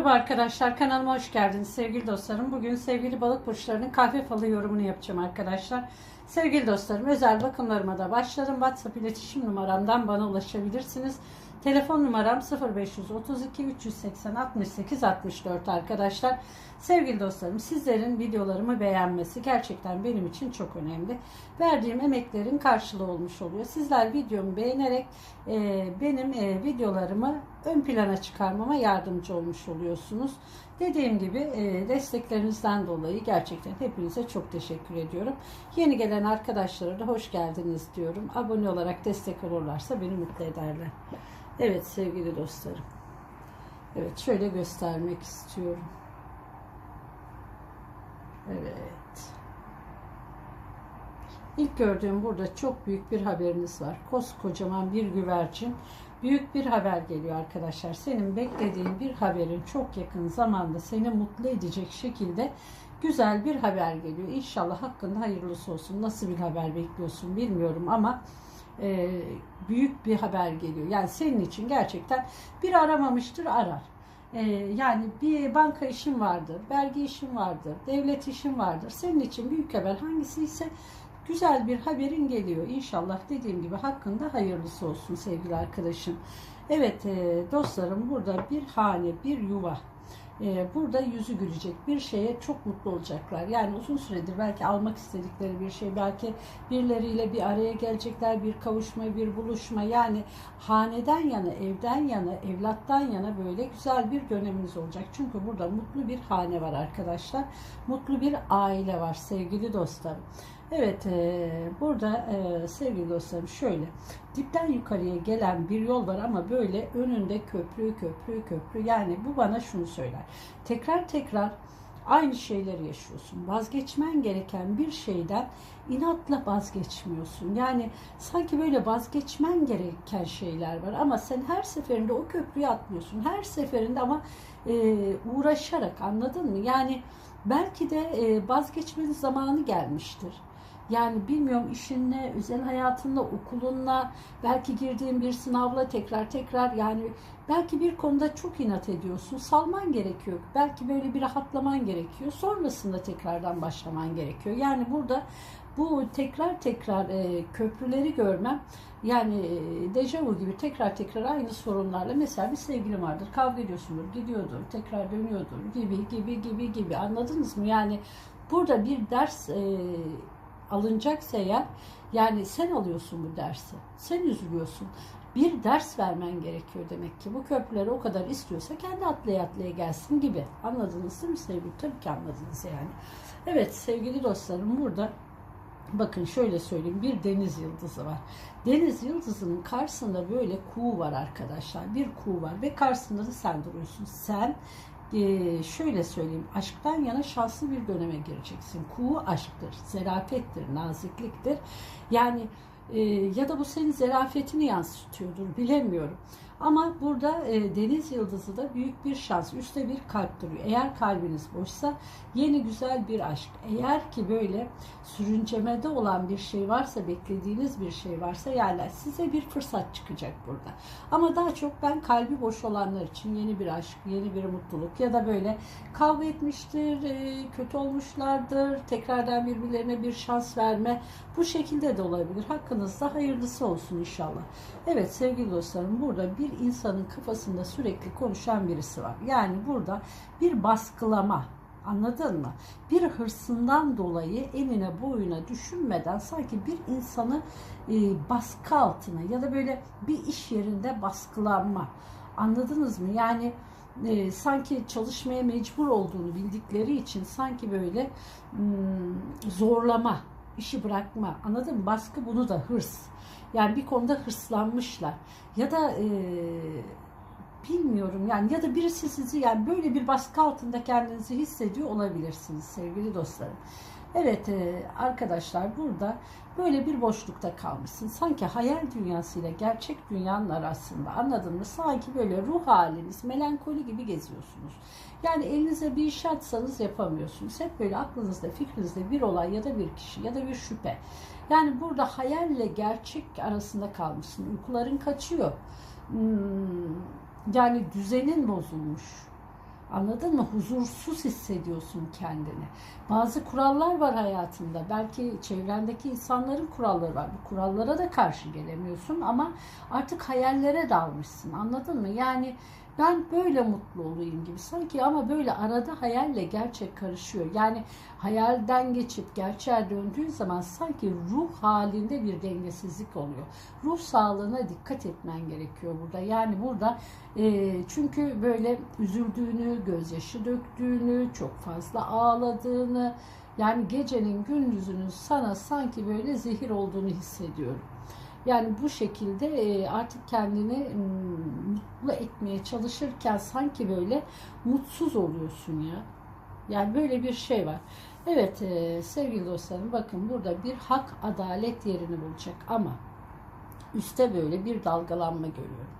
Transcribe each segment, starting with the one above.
Merhaba arkadaşlar kanalıma hoş geldiniz sevgili dostlarım. Bugün sevgili balık burçlarının kahve falı yorumunu yapacağım arkadaşlar. Sevgili dostlarım özel bakımlarıma da başladım. WhatsApp iletişim numaramdan bana ulaşabilirsiniz. Telefon numaram 0532 380 68 64 arkadaşlar. Sevgili dostlarım sizlerin videolarımı beğenmesi gerçekten benim için çok önemli. Verdiğim emeklerin karşılığı olmuş oluyor. Sizler videomu beğenerek e, benim e, videolarımı ön plana çıkarmama yardımcı olmuş oluyorsunuz. Dediğim gibi e, desteklerinizden dolayı gerçekten hepinize çok teşekkür ediyorum. Yeni gelen arkadaşlara da hoş geldiniz diyorum. Abone olarak destek olurlarsa beni mutlu ederler. Evet sevgili dostlarım. Evet şöyle göstermek istiyorum. Evet. İlk gördüğüm burada çok büyük bir haberiniz var. Koskocaman bir güvercin. Büyük bir haber geliyor arkadaşlar. Senin beklediğin bir haberin çok yakın zamanda seni mutlu edecek şekilde güzel bir haber geliyor. İnşallah hakkında hayırlısı olsun. Nasıl bir haber bekliyorsun bilmiyorum ama e, büyük bir haber geliyor. Yani senin için gerçekten bir aramamıştır arar. E, yani bir banka işin vardır, vergi işin vardır, devlet işin vardır. Senin için büyük haber hangisi ise güzel bir haberin geliyor. İnşallah dediğim gibi hakkında hayırlısı olsun sevgili arkadaşım. Evet e, dostlarım burada bir hane, bir yuva e, burada yüzü gülecek bir şeye çok mutlu olacaklar. Yani uzun süredir belki almak istedikleri bir şey, belki birileriyle bir araya gelecekler, bir kavuşma, bir buluşma. Yani haneden yana, evden yana, evlattan yana böyle güzel bir döneminiz olacak. Çünkü burada mutlu bir hane var arkadaşlar. Mutlu bir aile var sevgili dostlarım. Evet e, burada e, sevgili dostlarım şöyle dipten yukarıya gelen bir yol var ama böyle önünde köprü köprü köprü yani bu bana şunu söyler. Tekrar tekrar aynı şeyleri yaşıyorsun. Vazgeçmen gereken bir şeyden inatla vazgeçmiyorsun. Yani sanki böyle vazgeçmen gereken şeyler var ama sen her seferinde o köprüyü atmıyorsun. Her seferinde ama e, uğraşarak anladın mı? Yani belki de e, vazgeçmenin zamanı gelmiştir. Yani bilmiyorum işinle, özel hayatınla, okulunla, belki girdiğin bir sınavla tekrar tekrar yani belki bir konuda çok inat ediyorsun. Salman gerekiyor. Belki böyle bir rahatlaman gerekiyor. Sonrasında tekrardan başlaman gerekiyor. Yani burada bu tekrar tekrar e, köprüleri görmem yani e, dejavu gibi tekrar tekrar aynı sorunlarla mesela bir sevgilim vardır kavga ediyorsundur gidiyordur tekrar dönüyordur gibi gibi gibi gibi anladınız mı yani burada bir ders e, alınacaksa eğer yani sen alıyorsun bu dersi. Sen üzülüyorsun. Bir ders vermen gerekiyor demek ki. Bu köprüleri o kadar istiyorsa kendi atlaya atlaya gelsin gibi. Anladınız değil mi sevgili? Tabii ki anladınız yani. Evet sevgili dostlarım burada bakın şöyle söyleyeyim bir deniz yıldızı var. Deniz yıldızının karşısında böyle kuğu var arkadaşlar. Bir kuğu var ve karşısında da sen duruyorsun. Sen e, şöyle söyleyeyim aşktan yana şanslı bir döneme gireceksin. Kuğu aşktır, zerafettir, nazikliktir. Yani e, ya da bu senin zerafetini yansıtıyordur bilemiyorum. Ama burada e, deniz yıldızı da büyük bir şans. Üste bir kalp duruyor. Eğer kalbiniz boşsa yeni güzel bir aşk. Eğer ki böyle sürüncemede olan bir şey varsa, beklediğiniz bir şey varsa yani size bir fırsat çıkacak burada. Ama daha çok ben kalbi boş olanlar için yeni bir aşk, yeni bir mutluluk ya da böyle kavga etmiştir, e, kötü olmuşlardır, tekrardan birbirlerine bir şans verme bu şekilde de olabilir. Hakkınızda hayırlısı olsun inşallah. Evet sevgili dostlarım burada bir insanın kafasında sürekli konuşan birisi var. Yani burada bir baskılama Anladın mı? Bir hırsından dolayı eline boyuna düşünmeden sanki bir insanı e, baskı altına ya da böyle bir iş yerinde baskılanma. Anladınız mı? Yani e, sanki çalışmaya mecbur olduğunu bildikleri için sanki böyle hmm, zorlama, işi bırakma. Anladın mı? Baskı bunu da hırs. Yani bir konuda hırslanmışlar. Ya da e, bilmiyorum yani ya da birisi sizi yani böyle bir baskı altında kendinizi hissediyor olabilirsiniz sevgili dostlarım. Evet e, arkadaşlar burada böyle bir boşlukta kalmışsın. Sanki hayal dünyasıyla gerçek dünyanın arasında anladın mı? Sanki böyle ruh haliniz melankoli gibi geziyorsunuz. Yani elinize bir iş atsanız yapamıyorsunuz. Hep böyle aklınızda fikrinizde bir olay ya da bir kişi ya da bir şüphe. Yani burada hayalle gerçek arasında kalmışsın. Uykuların kaçıyor. Hmm, yani düzenin bozulmuş. Anladın mı? Huzursuz hissediyorsun kendini. Bazı kurallar var hayatında. Belki çevrendeki insanların kuralları var. Bu kurallara da karşı gelemiyorsun ama artık hayallere dalmışsın. Anladın mı? Yani ben böyle mutlu olayım gibi sanki ama böyle arada hayalle gerçek karışıyor. Yani hayalden geçip gerçeğe döndüğün zaman sanki ruh halinde bir dengesizlik oluyor. Ruh sağlığına dikkat etmen gerekiyor burada. Yani burada e, çünkü böyle üzüldüğünü, gözyaşı döktüğünü, çok fazla ağladığını yani gecenin gündüzünün sana sanki böyle zehir olduğunu hissediyorum. Yani bu şekilde e, artık kendini mutlu etmeye çalışırken sanki böyle mutsuz oluyorsun ya. Yani böyle bir şey var. Evet e, sevgili dostlarım bakın burada bir hak adalet yerini bulacak ama üstte böyle bir dalgalanma görüyorum.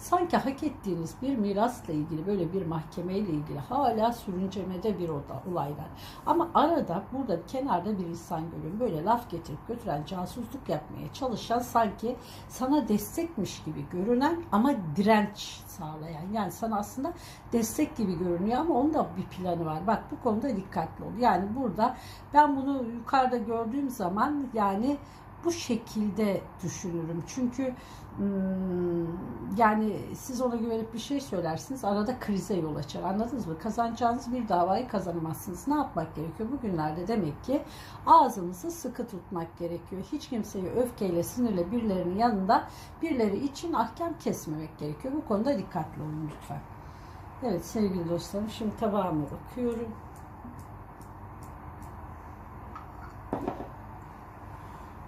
Sanki hak ettiğiniz bir mirasla ilgili böyle bir mahkemeyle ilgili hala sürüncemede bir olaylar. Ama arada burada kenarda bir insan görüyorum. Böyle laf getirip götüren, casusluk yapmaya çalışan sanki sana destekmiş gibi görünen ama direnç sağlayan. Yani sana aslında destek gibi görünüyor ama onun da bir planı var. Bak bu konuda dikkatli ol. Yani burada ben bunu yukarıda gördüğüm zaman yani bu şekilde düşünürüm. Çünkü yani siz ona güvenip bir şey söylersiniz arada krize yol açar. Anladınız mı? Kazanacağınız bir davayı kazanamazsınız. Ne yapmak gerekiyor? Bugünlerde demek ki ağzınızı sıkı tutmak gerekiyor. Hiç kimseyi öfkeyle, sinirle birilerinin yanında birileri için ahkam kesmemek gerekiyor. Bu konuda dikkatli olun lütfen. Evet sevgili dostlarım şimdi tabağıma bakıyorum.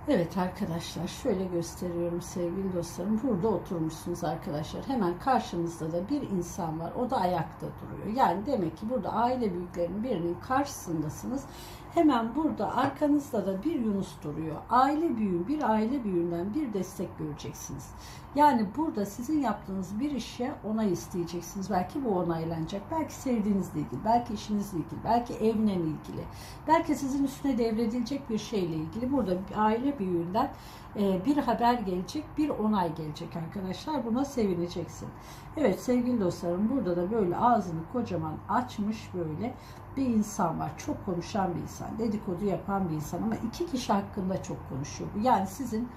Evet arkadaşlar şöyle gösteriyorum sevgili dostlarım. Burada oturmuşsunuz arkadaşlar. Hemen karşınızda da bir insan var. O da ayakta duruyor. Yani demek ki burada aile büyüklerinin birinin karşısındasınız. Hemen burada arkanızda da bir Yunus duruyor. Aile büyüğü, bir aile büyüğünden bir destek göreceksiniz. Yani burada sizin yaptığınız bir işe onay isteyeceksiniz. Belki bu onaylanacak. Belki sevdiğinizle ilgili, belki işinizle ilgili, belki evle ilgili. Belki sizin üstüne devredilecek bir şeyle ilgili. Burada bir aile büyüğünden bir haber gelecek, bir onay gelecek arkadaşlar. Buna sevineceksin. Evet sevgili dostlarım burada da böyle ağzını kocaman açmış böyle bir insan var. Çok konuşan bir insan. Dedikodu yapan bir insan ama iki kişi hakkında çok konuşuyor. Yani sizin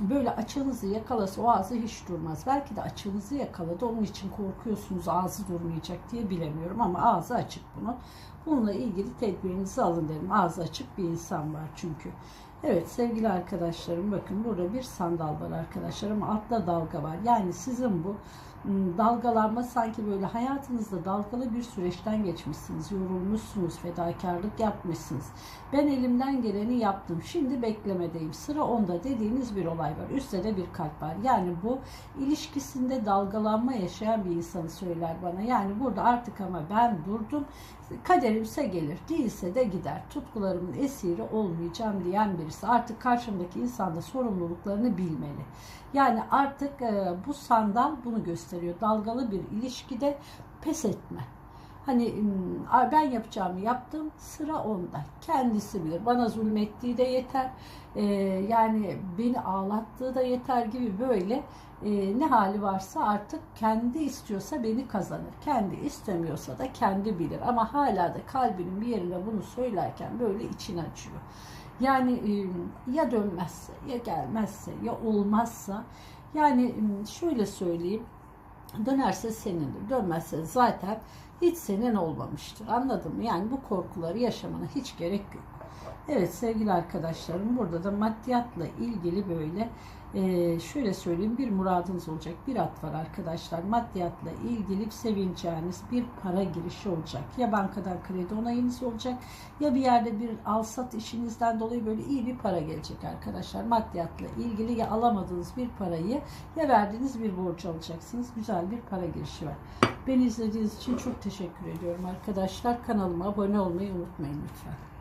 böyle açığınızı yakalasa o ağzı hiç durmaz. Belki de açığınızı yakaladı onun için korkuyorsunuz ağzı durmayacak diye bilemiyorum ama ağzı açık bunun. Bununla ilgili tedbirinizi alın derim. Ağzı açık bir insan var çünkü. Evet sevgili arkadaşlarım bakın burada bir sandal var arkadaşlar ama altta dalga var. Yani sizin bu dalgalanma sanki böyle hayatınızda dalgalı bir süreçten geçmişsiniz. Yorulmuşsunuz, fedakarlık yapmışsınız. Ben elimden geleni yaptım. Şimdi beklemedeyim. Sıra onda dediğiniz bir olay var. Üstte de bir kalp var. Yani bu ilişkisinde dalgalanma yaşayan bir insanı söyler bana. Yani burada artık ama ben durdum. Kaderimse gelir. Değilse de gider. Tutkularımın esiri olmayacağım diyen birisi. Artık karşımdaki insan da sorumluluklarını bilmeli. Yani artık e, bu sandal bunu gösteriyor. Dalgalı bir ilişkide pes etme. Hani ben yapacağımı yaptım sıra onda. Kendisi bilir. Bana zulmettiği de yeter. Ee, yani beni ağlattığı da yeter gibi böyle e, ne hali varsa artık kendi istiyorsa beni kazanır. Kendi istemiyorsa da kendi bilir. Ama hala da kalbinin bir yerinde bunu söylerken böyle için açıyor. Yani e, ya dönmezse ya gelmezse ya olmazsa yani şöyle söyleyeyim dönerse senindir dönmezse zaten hiç senin olmamıştır. Anladın mı? Yani bu korkuları yaşamana hiç gerek yok. Evet sevgili arkadaşlarım burada da maddiyatla ilgili böyle e, şöyle söyleyeyim bir muradınız olacak bir at var arkadaşlar. Maddiyatla ilgili sevineceğiniz bir para girişi olacak. Ya bankadan kredi onayınız olacak ya bir yerde bir alsat işinizden dolayı böyle iyi bir para gelecek arkadaşlar. Maddiyatla ilgili ya alamadığınız bir parayı ya verdiğiniz bir borç alacaksınız. Güzel bir para girişi var. Beni izlediğiniz için çok teşekkür ediyorum arkadaşlar. Kanalıma abone olmayı unutmayın lütfen